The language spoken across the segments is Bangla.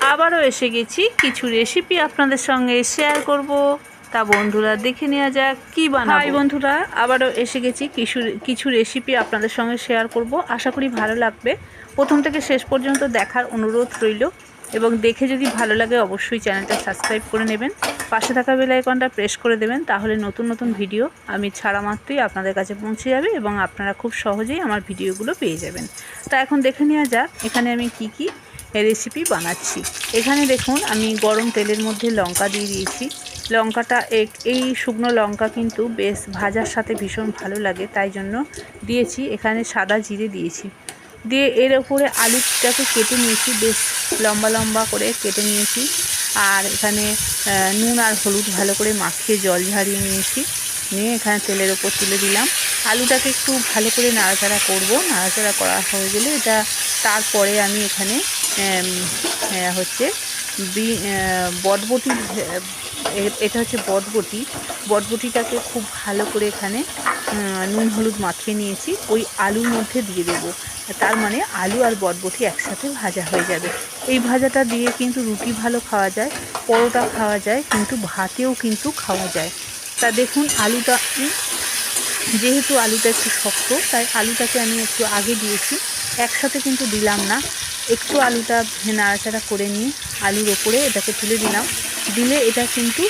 আবারও এসে গেছি। কিছু রেসিপি আপনাদের সঙ্গে শেয়ার করব। তা বন্ধুরা দেখে নেওয়া যাক, কি বানাবো। হাই বন্ধুরা, আবারও এসে গেছি। কিছু কিছু রেসিপি আপনাদের সঙ্গে শেয়ার করব। আশা করি ভালো লাগবে। প্রথম থেকে শেষ পর্যন্ত দেখার অনুরোধ রইল। এবং দেখে যদি ভালো লাগে, অবশ্যই চ্যানেলটা সাবস্ক্রাইব করে নেবেন। পাশে থাকা বেল আইকনটা প্রেস করে দেবেন। তাহলে নতুন নতুন ভিডিও আমি ছাড়া মাত্রই আপনাদের কাছে পৌঁছে যাবে এবং আপনারা খুব সহজেই আমার ভিডিওগুলো পেয়ে যাবেন। তা এখন দেখে নেওয়া যাক, এখানে আমি কি কি রেসিপি বানাচ্ছি। এখানে দেখুন, আমি গরম তেলের মধ্যে লঙ্কা দিয়ে দিয়েছি। লঙ্কাটা এক- এই শুকনো লঙ্কা কিন্তু বেশ ভাজার সাথে ভীষণ ভালো লাগে, তাই জন্য দিয়েছি। এখানে সাদা জিরে দিয়েছি। দিয়ে এর ওপরে আলুটাকে কেটে নিয়েছি, বেশ লম্বা লম্বা করে কেটে নিয়েছি। আর এখানে নুন আর হলুদ ভালো করে মাখিয়ে জল ঝারিয়ে নিয়েছি। নিয়ে এখানে তেলের ওপর তুলে দিলাম। আলুটাকে একটু ভালো করে নাড়াচাড়া করব। নাড়াচাড়া করা হয়ে গেলে এটা, তারপরে আমি এখানে হচ্ছে বি বটবটি এটা হচ্ছে বটবটি। বটবটিটাকে খুব ভালো করে এখানে নুন, হলুদ মাখিয়ে নিয়েছি। ওই আলুর মধ্যে দিয়ে দেবো। তার মানে আলু আর বটবটি একসাথে ভাজা হয়ে যাবে। এই ভাজাটা দিয়ে কিন্তু রুটি ভালো খাওয়া যায়, পরোটা খাওয়া যায়, কিন্তু ভাতেও কিন্তু খাওয়া যায়। তা দেখুন আলুটা, যেহেতু আলুটা একটু শক্ত, তাই আলুটাকে আমি একটু আগে দিয়েছি। একসাথে কিন্তু দিলাম না। একটু আলুটা নাড়াচাড়া করে নিয়ে আলুর ওপরে এটাকে তুলে দিলাম। দিলে এটা কিন্তু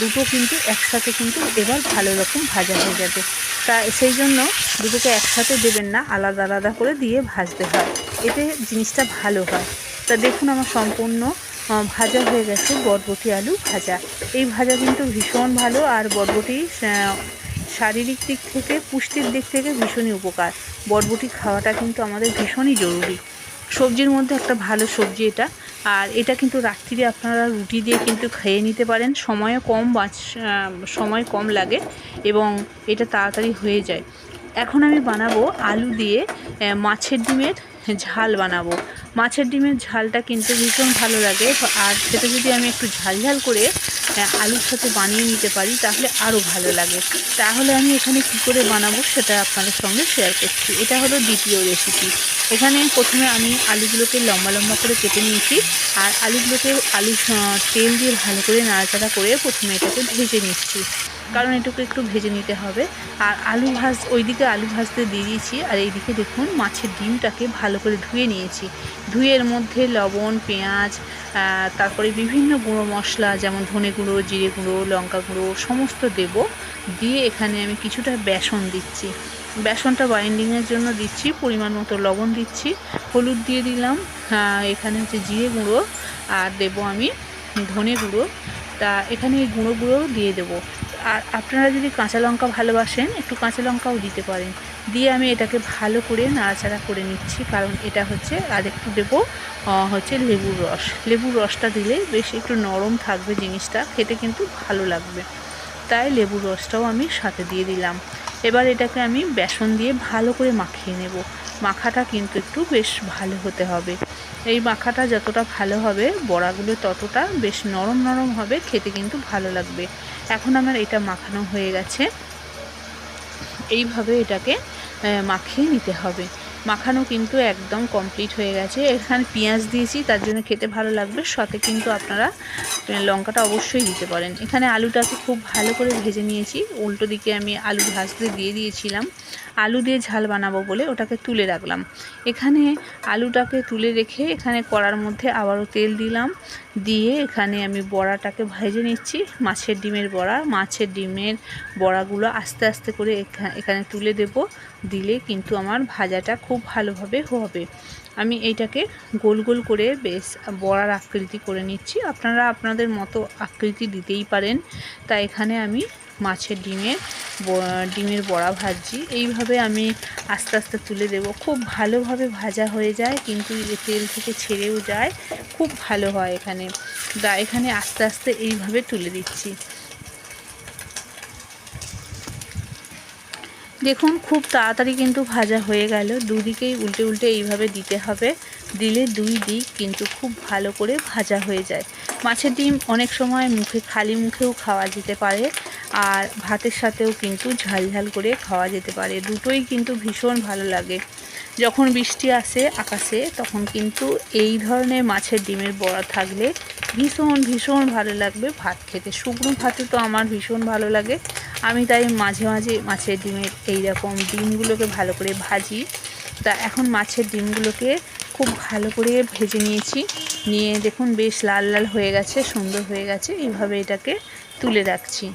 দুটো কিন্তু একসাথে কিন্তু এবার ভালো রকম ভাজা হয়ে যাবে। তা সেই জন্য দুটোকে একসাথে দেবেন না, আলাদা আলাদা করে দিয়ে ভাজতে হয়। এতে জিনিসটা ভালো হয়। তা দেখুন আমার সম্পূর্ণ ভাজা হয়ে গেছে বরবটি আলু ভাজা। এই ভাজা কিন্তু ভীষণ ভালো আর বরবটি শারীরিক দিক থেকে, পুষ্টির দিক থেকে ভীষণই উপকার। বরবটি খাওয়াটা কিন্তু আমাদের ভীষণই জরুরি। সবজির মধ্যে একটা ভালো সবজি এটা। আর এটা কিন্তু রাত্রিরে আপনারা রুটি দিয়ে কিন্তু খেয়ে নিতে পারেন। সময়ও কম বাঁচ সময় কম লাগে এবং এটা তাড়াতাড়ি হয়ে যায়। এখন আমি বানাবো আলু দিয়ে মাছের ডিমের ঝাল বানাবো। মাছের ডিমের ঝালটা কিন্তু ভীষণ ভালো লাগে। আর সেটা যদি আমি একটু ঝাল ঝাল করে আলুর সাথে বানিয়ে নিতে পারি, তাহলে আরও ভালো লাগে। তাহলে আমি এখানে কি করে বানাবো সেটা আপনাদের সঙ্গে শেয়ার করছি। এটা হলো দ্বিতীয় রেসিপি এখানে প্রথমে আমি আলুগুলোকে লম্বা লম্বা করে কেটে নিয়েছি। আর আলুগুলোকে আলু তেল দিয়ে ভালো করে নাড়াচাড়া করে প্রথমে এটাকে ভেজে নিচ্ছি। কারণ এটুকু একটু ভেজে নিতে হবে। আর আলু ভাজ, ওইদিকে আলু ভাজতে দিয়ে দিয়েছি। আর এইদিকে দেখুন মাছের ডিমটাকে ভালো করে ধুয়ে নিয়েছি। ধুয়ে মধ্যে লবণ, পেঁয়াজ তারপরে বিভিন্ন গুঁড়ো মশলা, যেমন ধনে গুঁড়ো, জিরে গুঁড়ো, লঙ্কা গুঁড়ো, সমস্ত দেব। দিয়ে এখানে আমি কিছুটা বেসন দিচ্ছি। বেসনটা বাইন্ডিংয়ের জন্য দিচ্ছি, পরিমাণ মতো লবণ দিচ্ছি, হলুদ দিয়ে দিলাম। এখানে হচ্ছে জিরে গুঁড়ো, আর দেবো আমি ধনে গুঁড়ো। তা এখানে এই গুঁড়ো গুঁড়ো দিয়ে দেবো। আর আপনারা যদি কাঁচা লঙ্কা ভালোবাসেন, একটু কাঁচা লঙ্কাও দিতে পারেন। দিয়ে আমি এটাকে ভালো করে নাড়াচাড়া করে নিচ্ছি, কারণ এটা হচ্ছে আর একটু দেবো হচ্ছে লেবুর রস। লেবুর রসটা দিলে বেশ একটু নরম থাকবে জিনিসটা, খেতে কিন্তু ভালো লাগবে। তাই লেবুর রসটাও আমি সাথে দিয়ে দিলাম। এবার এটাকে আমি বেসন দিয়ে ভালো করে মাখিয়ে নেব। মাখাটা কিন্তু একটু বেশ ভালো হতে হবে। এই মাখাটা যতটা ভালো হবে, বড়াগুলো ততটা বেশ নরম নরম হবে, খেতে কিন্তু ভালো লাগবে। এখন আমার এটা মাখানো হয়ে গেছে। এইভাবে এটাকে মাখিয়ে নিতে হবে। মাখানো কিন্তু একদম কমপ্লিট হয়ে গেছে। এখানে পেঁয়াজ দিয়েছি, তার জন্য খেতে ভালো লাগবে। সাথে কিন্তু আপনারা লঙ্কাটা অবশ্যই দিতে পারেন। এখানে আলুটাকে খুব ভালো করে ভেজে নিয়েছি। উল্টো দিকে আমি আলু ভাজতে দিয়ে দিয়েছিলাম। আলু দিয়ে ঝাল বানাবো বলে ওটাকে তুলে রাখলাম। এখানে আলুটাকে তুলে রেখে এখানে কড়ার মধ্যে আবারও তেল দিলাম। দিয়ে এখানে আমি বড়াটাকে ভেজে নিচ্ছি, মাছের ডিমের বড়া। মাছের ডিমের বড়াগুলো আস্তে আস্তে করে এখা- এখানে তুলে দেব। দিলে কিন্তু আমার ভাজাটা খুব ভালোভাবে হবে। আমি এইটাকে গোল গোল করে বেশ বড়ার আকৃতি করে নিচ্ছি। আপনারা আপনাদের মতো আকৃতি দিতেই পারেন। তা এখানে আমি মাছের ডিমের ডিমের বড়া ভাজছি। এইভাবে আমি আস্তে আস্তে তুলে দেব। খুব ভালোভাবে ভাজা হয়ে যায়, কিন্তু তেল থেকে ছেড়েও যায়। খুব ভালো হয় এখানে। দা, এখানে আস্তে আস্তে এইভাবে তুলে দিচ্ছি। দেখুন, খুব তাড়াতাড়ি কিন্তু ভাজা হয়ে গেল। দুদিকেই উল্টে উল্টে এইভাবে দিতে হবে। দিলে দুই দিক কিন্তু খুব ভালো করে ভাজা হয়ে যায়। মাছের ডিম অনেক সময় মুখে, খালি মুখেও খাওয়া যেতে পারে আর ভাতের সাথেও কিন্তু ঝাল ঝাল করে খাওয়া যেতে পারে। দুটোই কিন্তু ভীষণ ভালো লাগে। যখন বৃষ্টি আসে আকাশে, তখন কিন্তু এই ধরনের মাছের ডিমের বড়া থাকলে ভীষণ ভীষণ ভালো লাগবে ভাত খেতে। শুকনো ভাতে তো আমার ভীষণ ভালো লাগে। আমি তাই মাঝে মাঝে মাছের ডিমের এই রকম ডিমগুলোকে ভালো করে ভাজি। তা এখন মাছের ডিমগুলোকে খুব ভালো করে ভেজে নিয়েছি। নিয়ে দেখুন বেশ লাল লাল হয়ে গেছে, সুন্দর হয়ে গেছে। এইভাবে এটাকে তুলে রাখছি।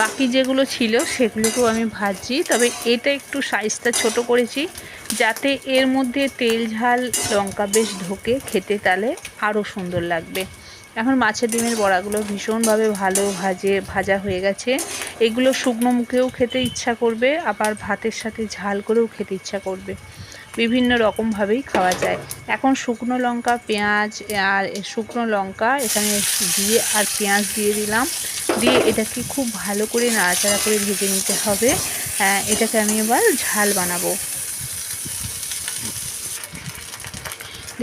বাকি যেগুলো ছিল সেগুলোকেও আমি ভাজছি। তবে এটা একটু সাইজটা ছোট করেছি, যাতে এর মধ্যে তেল, ঝাল, লঙ্কা বেশ ঢোকে খেতে তাহলে আরও সুন্দর লাগবে। এখন মাছের ডিমের বড়াগুলো ভীষণভাবে ভালো ভাজে, ভাজা হয়ে গেছে। এগুলো শুকনো মুখেও খেতে ইচ্ছা করবে, আবার ভাতের সাথে ঝাল করেও খেতে ইচ্ছা করবে। বিভিন্ন রকমভাবেই খাওয়া যায়। এখন শুকনো লঙ্কা, পেঁয়াজ, আর শুকনো লঙ্কা এখানে দিয়ে আর পেঁয়াজ দিয়ে দিলাম। দিয়ে এটাকে খুব ভালো করে নাড়াচাড়া করে ভেজে নিতে হবে। এটাকে আমি এবার ঝাল বানাবো।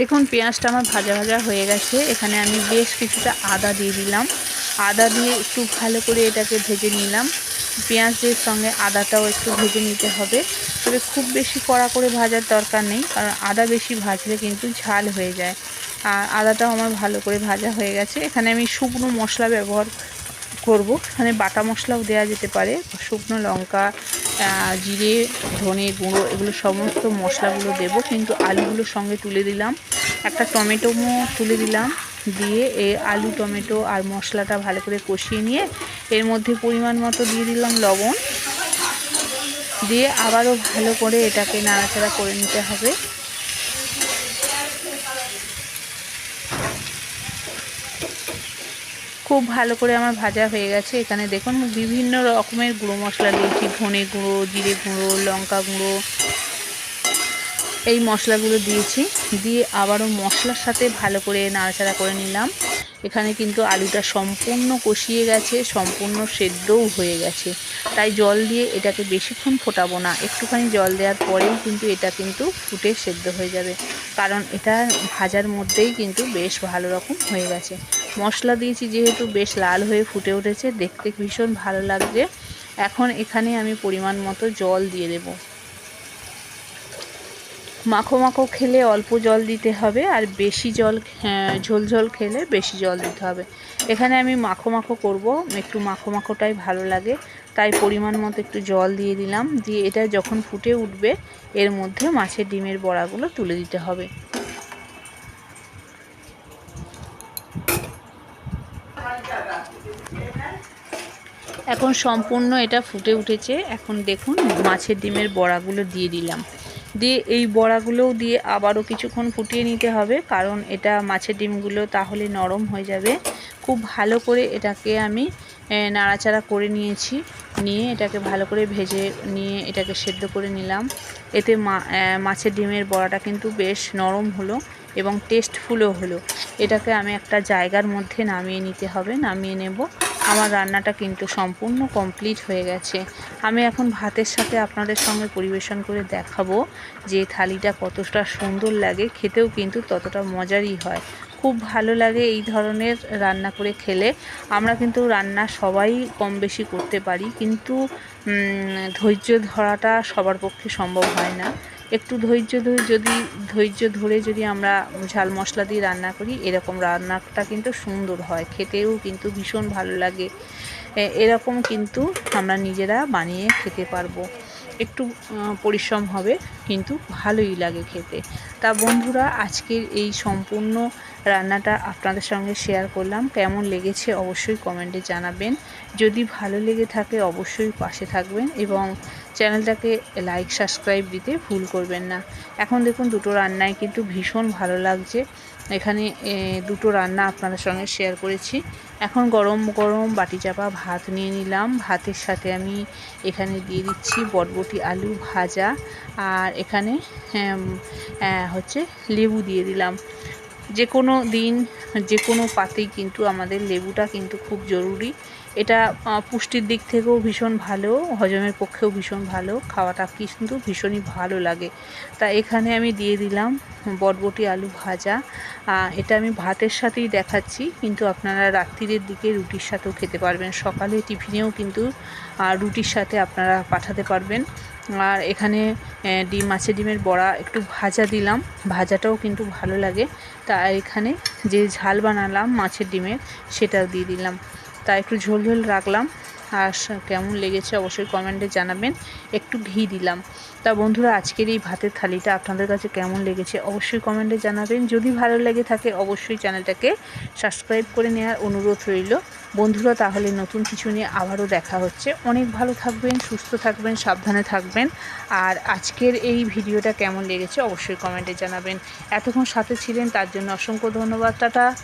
দেখুন, পেঁয়াজটা আমার ভাজা ভাজা হয়ে গেছে। এখানে আমি বেশ কিছুটা আদা দিয়ে দিলাম। আদা দিয়ে একটু ভালো করে এটাকে ভেজে নিলাম। পেঁয়াজের সঙ্গে আদাটাও একটু ভেজে নিতে হবে। তবে খুব বেশি কড়া করে ভাজার দরকার নেই, কারণ আদা বেশি ভাজলে কিন্তু ঝাল হয়ে যায়। আর আদাটাও আমার ভালো করে ভাজা হয়ে গেছে। এখানে আমি শুকনো মশলা ব্যবহার করব। এখানে বাটা মশলাও দেওয়া যেতে পারে। শুকনো লঙ্কা জিরে, ধনে গুঁড়ো, এগুলো সমস্ত মশলাগুলো দেব। কিন্তু আলুগুলোর সঙ্গে তুলে দিলাম। একটা টমেটো তুলে দিলাম। দিয়ে এ আলু, টমেটো আর মশলাটা ভালো করে কষিয়ে নিয়ে এর মধ্যে পরিমাণ মতো দিয়ে দিলাম লবণ। দিয়ে আবারও ভালো করে এটাকে নাড়াচাড়া করে নিতে হবে। খুব ভালো করে আমার ভাজা হয়ে গেছে। এখানে দেখুন, বিভিন্ন রকমের গুঁড়ো মশলা দিয়েছি। ধনে গুঁড়ো, জিরে গুঁড়ো, লঙ্কা গুঁড়ো, এই মশলাগুলো দিয়েছি। দিয়ে আবারও মশলার সাথে ভালো করে নাড়াচাড়া করে নিলাম। এখানে কিন্তু আলুটা সম্পূর্ণ কষিয়ে গেছে, সম্পূর্ণ সেদ্ধও হয়ে গেছে। তাই জল দিয়ে এটাকে বেশিক্ষণ ফোটাবো না। একটুখানি জল দেওয়ার পরেই কিন্তু এটা কিন্তু ফুটে সেদ্ধ হয়ে যাবে। কারণ এটা ভাজার মধ্যেই কিন্তু বেশ ভালো রকম হয়ে গেছে। মশলা দিয়েছি যেহেতু বেশ লাল হয়ে ফুটে উঠেছে দেখতে ভীষণ ভালো লাগছে। এখন এখানে আমি পরিমাণ মতো জল দিয়ে দেবো। মাখো মাখো খেলে অল্প জল দিতে হবে আর বেশি জল হ্যাঁ, ঝোল ঝোল খেলে বেশি জল দিতে হবে। এখানে আমি মাখো মাখো করব একটু মাখো মাখোটাই ভালো লাগে। তাই পরিমাণ মতো একটু জল দিয়ে দিলাম দিয়ে এটা যখন ফুটে উঠবে এর মধ্যে মাছের ডিমের বড়াগুলো তুলে দিতে হবে। এখন সম্পূর্ণ এটা ফুটে উঠেছে। এখন দেখুন, মাছের ডিমের বড়াগুলো দিয়ে দিলাম। দিয়ে এই বড়াগুলোও দিয়ে আবারও কিছুক্ষণ ফুটিয়ে নিতে হবে, কারণ এটা মাছের ডিমগুলো তাহলে নরম হয়ে যাবে। খুব ভালো করে এটাকে আমি নাড়াচাড়া করে নিয়েছি। নিয়ে এটাকে ভালো করে ভেজে নিয়ে এটাকে সেদ্ধ করে নিলাম। এতে মাছের ডিমের বড়াটা কিন্তু বেশ নরম হলো এবং টেস্টফুলও হলো। এটাকে আমি একটা জায়গার মধ্যে নামিয়ে নিতে হবে, নামিয়ে নেব। আমার রান্নাটা কিন্তু সম্পূর্ণ কমপ্লিট হয়ে গেছে। আমি এখন ভাতের সাথে আপনাদের সঙ্গে পরিবেশন করে দেখাবো যে থালিটা কতটা সুন্দর লাগে, খেতেও কিন্তু ততটা মজারই হয়। খুব ভালো লাগে এই ধরনের রান্না করে খেলে। আমরা কিন্তু রান্না সবাই কম বেশি করতে পারি, কিন্তু ধৈর্য ধরাটা সবার পক্ষে সম্ভব হয় না। একটু ধৈর্য ধরে যদি, ধৈর্য ধরে যদি আমরা ঝাল মশলা দিয়ে রান্না করি, এরকম রান্নাটা কিন্তু সুন্দর হয়, খেতেও কিন্তু ভীষণ ভালো লাগে। এরকম কিন্তু আমরা নিজেরা বানিয়ে খেতে পারব। একটু পরিশ্রম হবে, কিন্তু ভালোই লাগে খেতে। তা বন্ধুরা, আজকের এই সম্পূর্ণ রান্নাটা আপনাদের সঙ্গে শেয়ার করলাম। কেমন লেগেছে অবশ্যই কমেন্টে জানাবেন। যদি ভালো লেগে থাকে, অবশ্যই পাশে থাকবেন এবং চ্যানেলটাকে লাইক সাবস্ক্রাইব দিতে ভুল করবেন না। এখন দেখুন দুটো রান্নায় কিন্তু ভীষণ ভালো লাগছে। এখানে দুটো রান্না আপনাদের সঙ্গে শেয়ার করেছি। এখন গরম গরম বাটি চাপা ভাত নিয়ে নিলাম। ভাতের সাথে আমি এখানে দিয়ে দিচ্ছি বটবটি আলু ভাজা। আর এখানে হচ্ছে লেবু দিয়ে দিলাম। যে কোনো দিন যে কোনো পাতেই কিন্তু আমাদের লেবুটা কিন্তু খুব জরুরি। এটা পুষ্টির দিক থেকেও ভীষণ ভালো, হজমের পক্ষেও ভীষণ ভালো, খাওয়াটা কিন্তু ভীষণই ভালো লাগে। তা এখানে আমি দিয়ে দিলাম বটবটি আলু ভাজা। এটা আমি ভাতের সাথেই দেখাচ্ছি, কিন্তু আপনারা রাত্রিরের দিকে রুটির সাথেও খেতে পারবেন। সকালে টিফিনেও কিন্তু রুটির সাথে আপনারা পাঠাতে পারবেন। আর এখানে ডিম মাছের ডিমের বড়া একটু ভাজা দিলাম। ভাজাটাও কিন্তু ভালো লাগে। তা এখানে যে ঝাল বানালাম মাছের ডিমের সেটাও দিয়ে দিলাম। তা একটু ঝোল ঝোল রাখলাম। আর কেমন লেগেছে অবশ্যই কমেন্টে জানাবেন। একটু ঘি দিলাম। তা বন্ধুরা, আজকের এই ভাতের থালিটা আপনাদের কাছে কেমন লেগেছে অবশ্যই কমেন্টে জানাবেন। যদি ভালো লেগে থাকে অবশ্যই চ্যানেলটাকে সাবস্ক্রাইব করে নেওয়ার অনুরোধ রইল। বন্ধুরা, তাহলে নতুন কিছু নিয়ে আবারও দেখা হচ্ছে। অনেক ভালো থাকবেন, সুস্থ থাকবেন, সাবধানে থাকবেন। আর আজকের এই ভিডিওটা কেমন লেগেছে অবশ্যই কমেন্টে জানাবেন। এতক্ষণ সাথে ছিলেন, তার জন্য অসংখ্য ধন্যবাদ। টাটা।